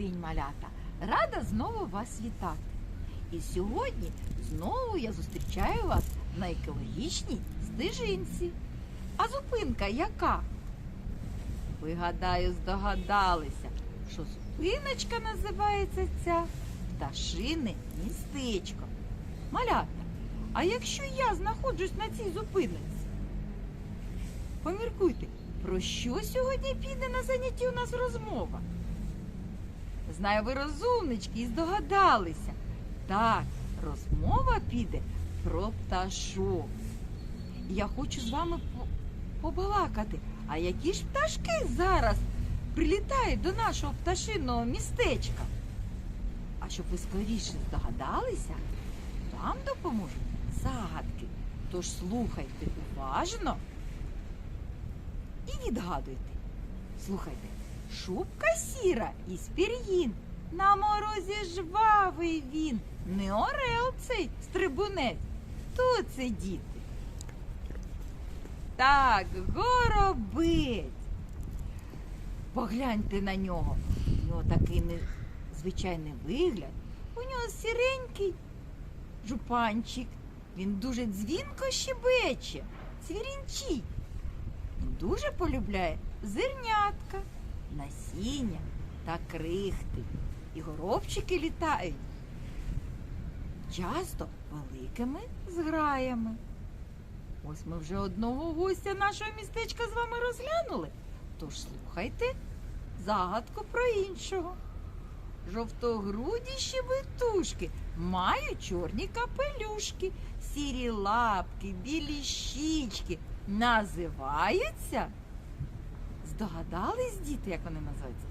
день, малята! Рада знову вас вітати. І сьогодні знову я зустрічаю вас на екологічній стежинці. А зупинка яка? Ви, гадаю, здогадалися, що зупиночка називається ця пташине містечко. Малята, а якщо я знаходжусь на цій зупинці? Поміркуйте, про що сьогодні піде на занятті у нас розмова? Знаю, ви розумнички і здогадалися. Так, розмова піде про пташок. Я хочу з вами побалакати. А які ж пташки зараз прилітають до нашого пташиного містечка? А щоб ви скоріше здогадалися, вам допоможуть загадки. Тож слухайте уважно і відгадуйте. Слухайте, шубка сіра із пір'їн. На морозі жвавий він. Не орел цей стрибунець. Хто це діти? Так, горобець. Погляньте на нього. У нього такий незвичайний вигляд. У нього сіренький жупанчик. Він дуже дзвінко щебече, цвірінчить. Дуже полюбляє зернятка, насіння та крихти. І горобчики літають часто великими зграями. Ось ми вже одного гостя нашого містечка з вами розглянули. Тож слухайте загадку про іншого. Жовтогруді щебетушки мають чорні капелюшки, сірі лапки, білі щічки. Називаються? Здогадались, діти, як вони називаються?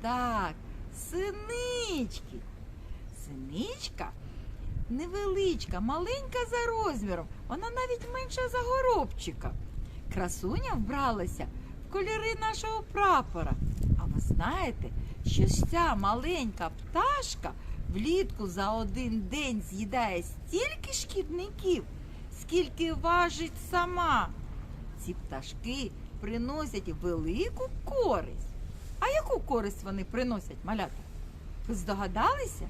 Так, синички. Синичка невеличка, маленька за розміром. Вона навіть менша за горобчика. Красуня вбралася в кольори нашого прапора. А ви знаєте, що ця маленька пташка влітку за один день з'їдає стільки шкідників, скільки важить сама. Ці пташки приносять велику користь. А яку користь вони приносять, малята? Ви здогадалися?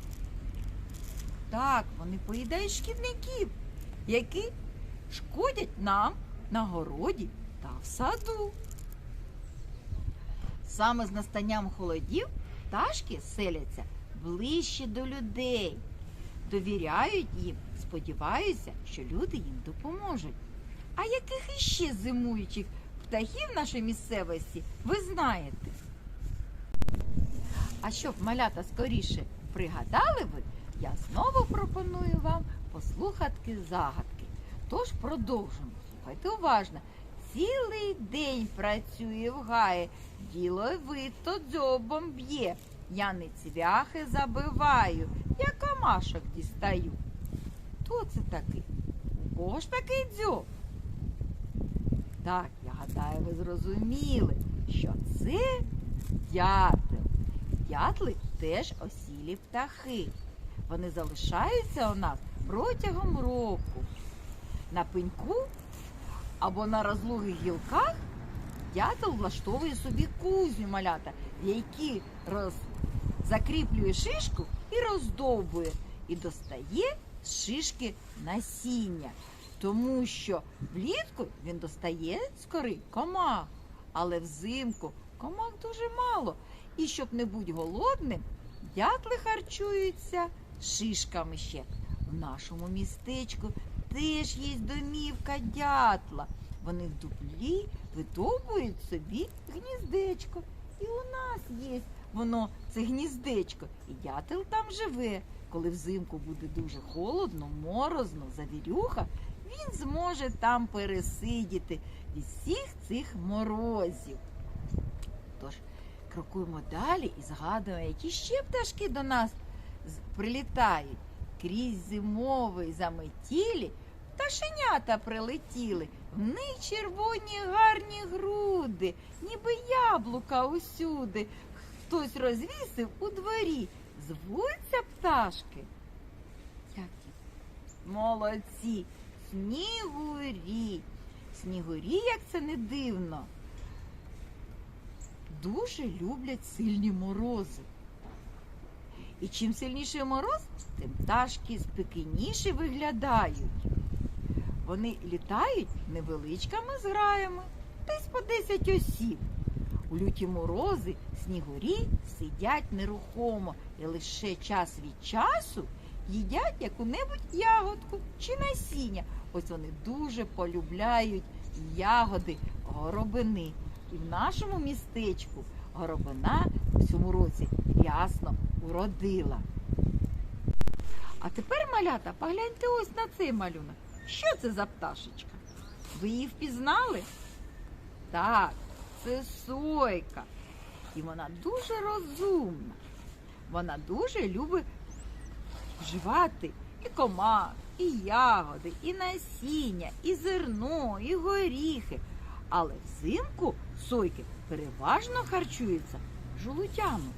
Так, вони поїдають шкідників, які шкодять нам на городі та в саду. Саме з настанням холодів пташки селяться ближче до людей, довіряють їм, сподіваються, що люди їм допоможуть. А яких іще зимуючих птахів нашої місцевості ви знаєте? А щоб малята скоріше пригадали ви, я знову пропоную вам послухати загадки. Тож продовжимо. Слухайте уважно. Цілий день працює в гаї, діловито дзьобом б'є. Я не цвяхи забиваю, я камашок дістаю. Хто це такий? У кого ж такий дзьоб? Так, я гадаю, ви зрозуміли, що це дятел. Дятли теж осілі птахи. Вони залишаються у нас протягом року. На пеньку або на розлогих гілках дятел влаштовує собі кузню малята, в якій роз... закріплює шишку і роздовбує, і достає з шишки насіння. Тому що влітку він достає з кори комах, але взимку комах дуже мало. І щоб не бути голодним, дятли харчуються шишками ще. В нашому містечку теж є домівка дятла. Вони в дуплі видовбують собі гніздечко. І у нас є воно, це гніздечко. І дятел там живе. Коли взимку буде дуже холодно, морозно, завірюха, він зможе там пересидіти від всіх цих морозів. Тож крокуємо далі і згадуємо, які ще пташки до нас прилітають. Крізь зимовий заметілі пташенята прилетіли. В них червоні гарні груди, ніби яблука усюди. Хтось розвісив у дворі. Звуться пташки. Молодці. Снігурі. Снігурі, як це не дивно, дуже люблять сильні морози. І чим сильніший мороз, тим пташки спекійніше виглядають. Вони літають невеличкими зграями, десь по 10 осіб. У люті морози снігурі сидять нерухомо і лише час від часу їдять яку-небудь ягодку чи насіння. Ось вони дуже полюбляють ягоди горобини. І в нашому містечку горобина в цьому році рясно уродила. А тепер, малята, погляньте ось на цей малюнок. Що це за пташечка? Ви її впізнали? Так, це сойка. І вона дуже розумна. Вона дуже любить вживати і комах, і ягоди, і насіння, і зерно, і горіхи. Але взимку сойки переважно харчуються жолудями.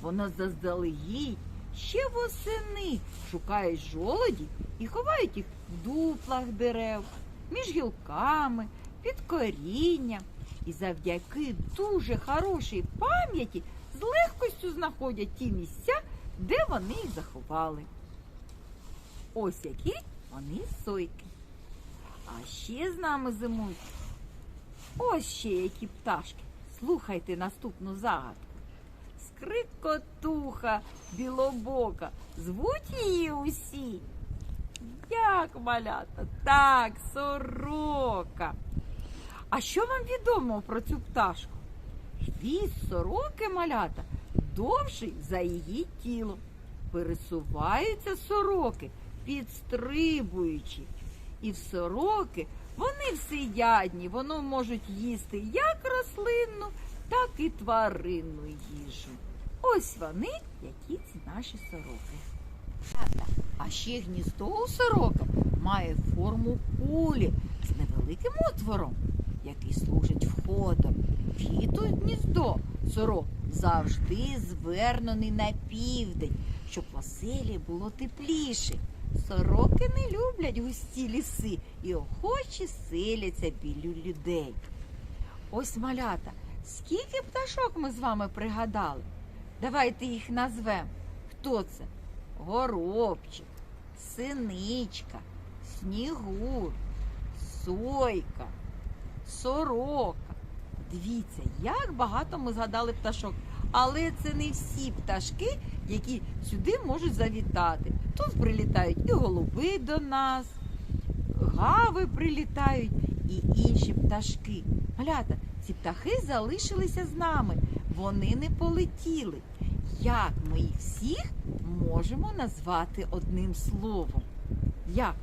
Вона заздалегідь ще восени шукають жолоді і ховають їх в дуплах дерев, між гілками, під корінням. І завдяки дуже хорошій пам'яті з легкостю знаходять ті місця, де вони їх заховали. Ось які вони сойки. А ще з нами зимують. Ось ще які пташки. Слухайте наступну загадку. Скрикотуха білобока. Звуть її усі. Як малята? Так, сорока. А що вам відомо про цю пташку? Хвіст сороки малята довший за її тіло. Пересуваються сороки, підстрибуючи. І в сороки вони всеядні, вони можуть їсти як рослинну, так і тваринну їжу. Ось вони, які ці наші сороки. А ще гніздо у сорока має форму кулі з невеликим отвором, який служить входом. Вхід у гніздо сорок завжди звернений на південь, щоб в оселі було тепліше. Сороки не люблять густі ліси і охоче селяться біля людей. Ось малята, скільки пташок ми з вами пригадали? Давайте їх назвемо. Хто це? Горобчик, синичка, снігур, сойка, сорока. Дивіться, як багато ми згадали пташок. Але це не всі пташки, які сюди можуть завітати. Тут прилітають і голуби до нас, гави прилітають і інші пташки. Малята, ці птахи залишилися з нами. Вони не полетіли. Як ми їх всіх можемо назвати одним словом? Як?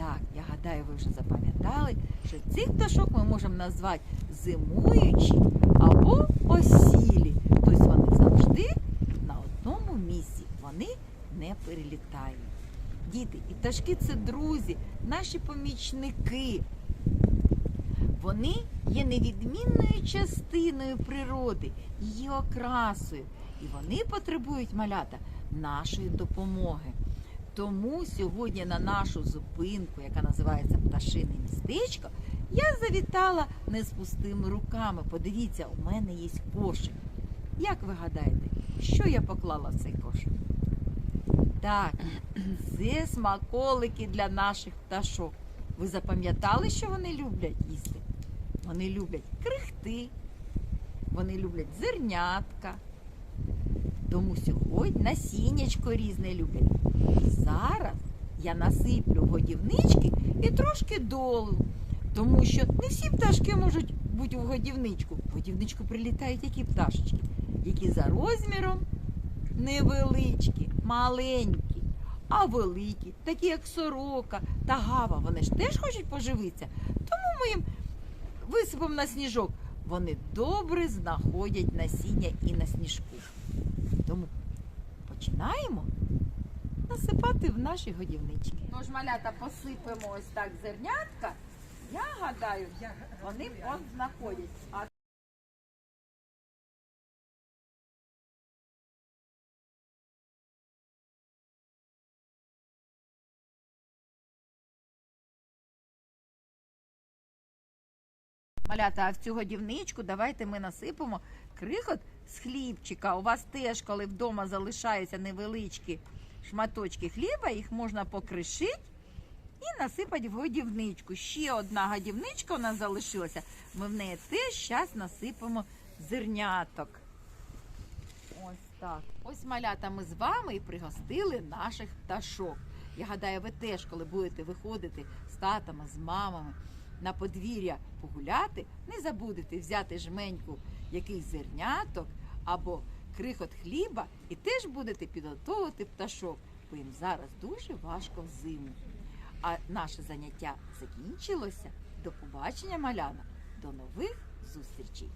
Так, я гадаю, ви вже запам'ятали, що цих пташок ми можемо назвати зимуючі або осілі. Тобто вони завжди на одному місці, вони не перелітають. Діти, і пташки це друзі, наші помічники. Вони є невідмінною частиною природи, її окрасою, і вони потребують малята нашої допомоги. Тому сьогодні на нашу зупинку, яка називається Пташине містечко, я завітала не з пустими руками. Подивіться, у мене є кошик. Як ви гадаєте, що я поклала в цей кошик? Так, це смаколики для наших пташок. Ви запам'ятали, що вони люблять їсти? Вони люблять крихти, вони люблять зернятка. Тому сьогодні насіннячко різне люблять. Зараз я насиплю годівнички і трошки долу. Тому що не всі пташки можуть бути в годівничку. В годівничку прилітають які пташечки, які за розміром невеличкі, маленькі, а великі, такі як сорока та гава. Вони ж теж хочуть поживитися. Тому ми їм висипемо на сніжок. Вони добре знаходять насіння і на сніжку. Тому починаємо насипати в наші годівнички. Тож малята посипемо ось так зернятка. Я гадаю, вони от знаходять. Малята, а в цю годівничку давайте ми насипемо крихот з хлібчика. У вас теж, коли вдома залишаються невеличкі шматочки хліба, їх можна покришити і насипати в годівничку. Ще одна годівничка у нас залишилася. Ми в неї теж зараз насипемо зерняток. Ось так. Ось малята ми з вами і пригостили наших пташок. Я гадаю, ви теж, коли будете виходити з татами, з мамами на подвір'я погуляти, не забудете взяти жменьку якийсь зерняток або крихот хліба і теж будете підготовувати пташок, бо їм зараз дуже важко взиму. А наше заняття закінчилося. До побачення, маляна. До нових зустрічей!